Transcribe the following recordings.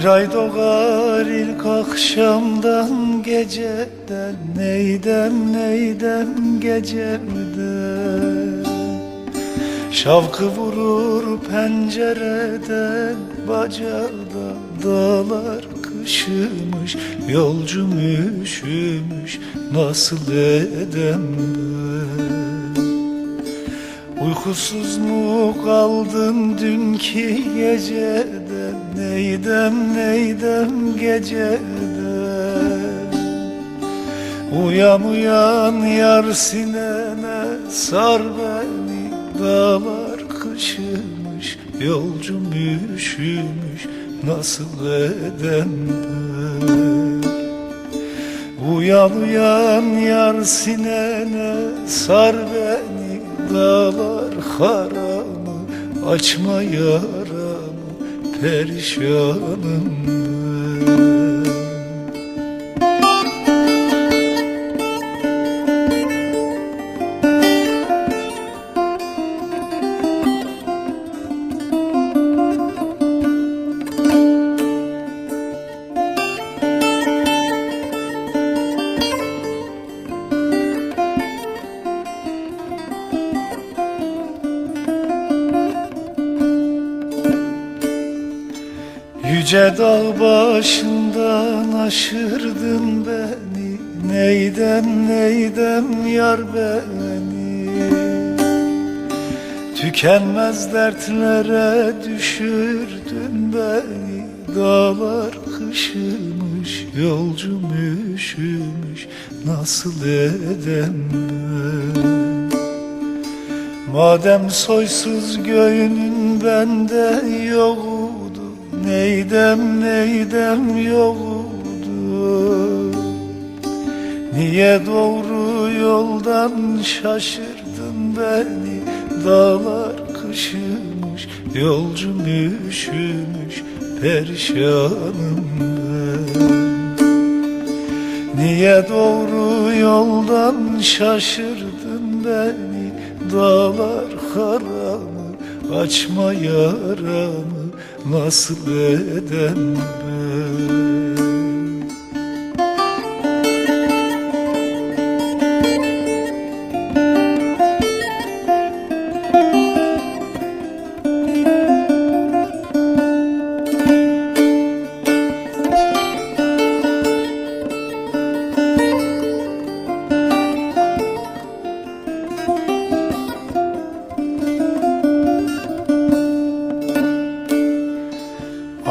Bir ay doğar ilk akşamdan geceden Neydem neydem gecemden Şavkı vurur pencereden Bacada dağlar kışımış Yolcum üşümüş nasıl edem Uykusuz mu kaldın dünkü geceden Neydem neydem geceden? Uyan uyan yar sinene sar beni Dağlar kışımış yolcum üşümüş Nasıl edem ben? Uyan uyan yar sinene sar beni Dağlar haramı açma yaramı Perişanım ben Yüce dağ başından aşırdın beni. Neydem neydem yar beni? Tükenmez dertlere düşürdün beni. Dağlar kışımış yolcum üşümüş. Nasıl edem ben? Madem soysuz göğünün bende yoktu Neydem neydem yoktu Niye doğru yoldan şaşırdın beni? Dağlar kışımış yolcum üşümüş Perişanım ben. Niye doğru yoldan şaşırdın beni? Dağlar haramı açma yaramı Nasıl edem ben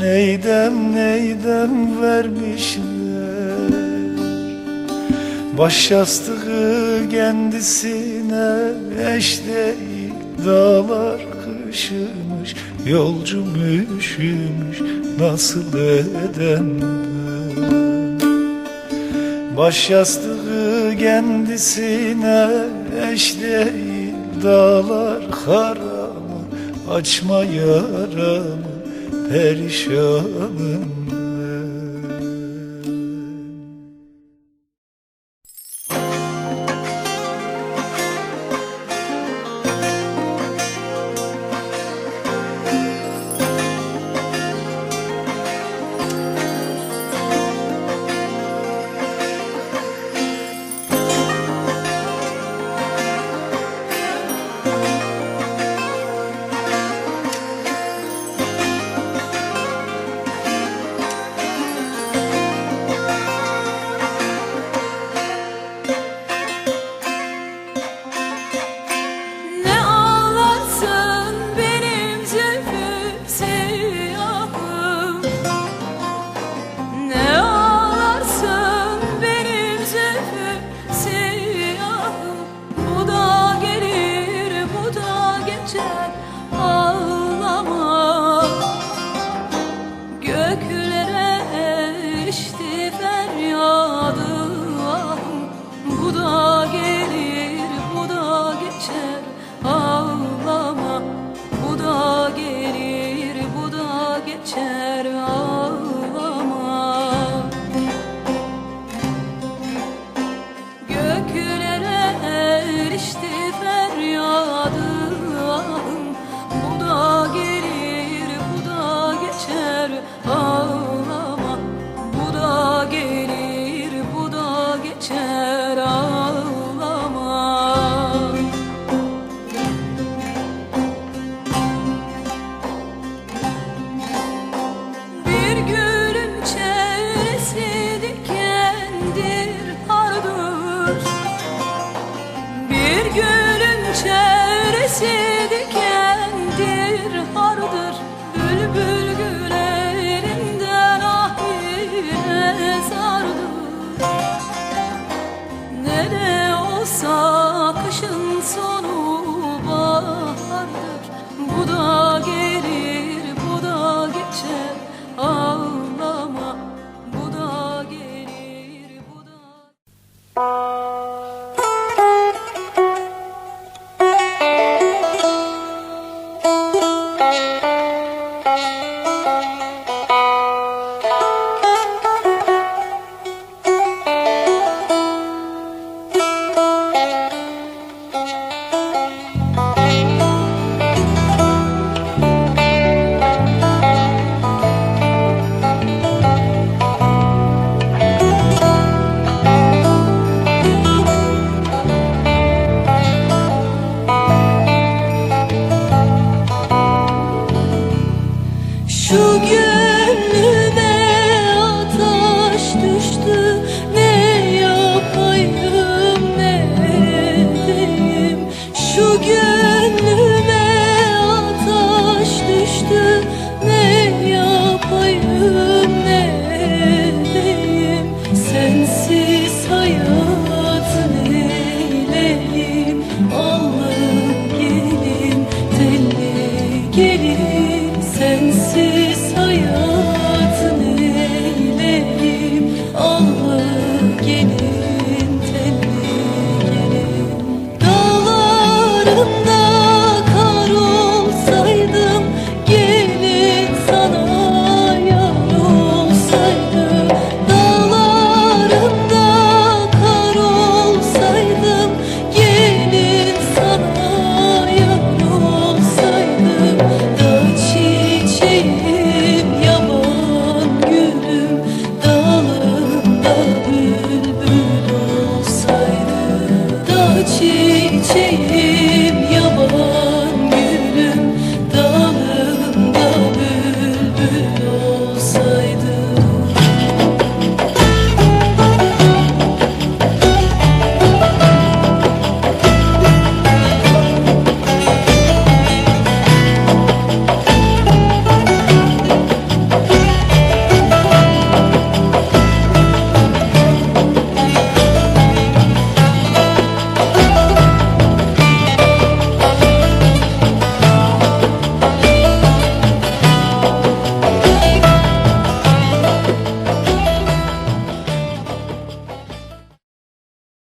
Neydem neydem vermişler? Baş yastığı kendisine eş değil Dağlar kışımış yolcum üşümüş Nasıl edem Baş yastığı kendisine eş değil Dağlar haramı açma yaramı Perişanım bugün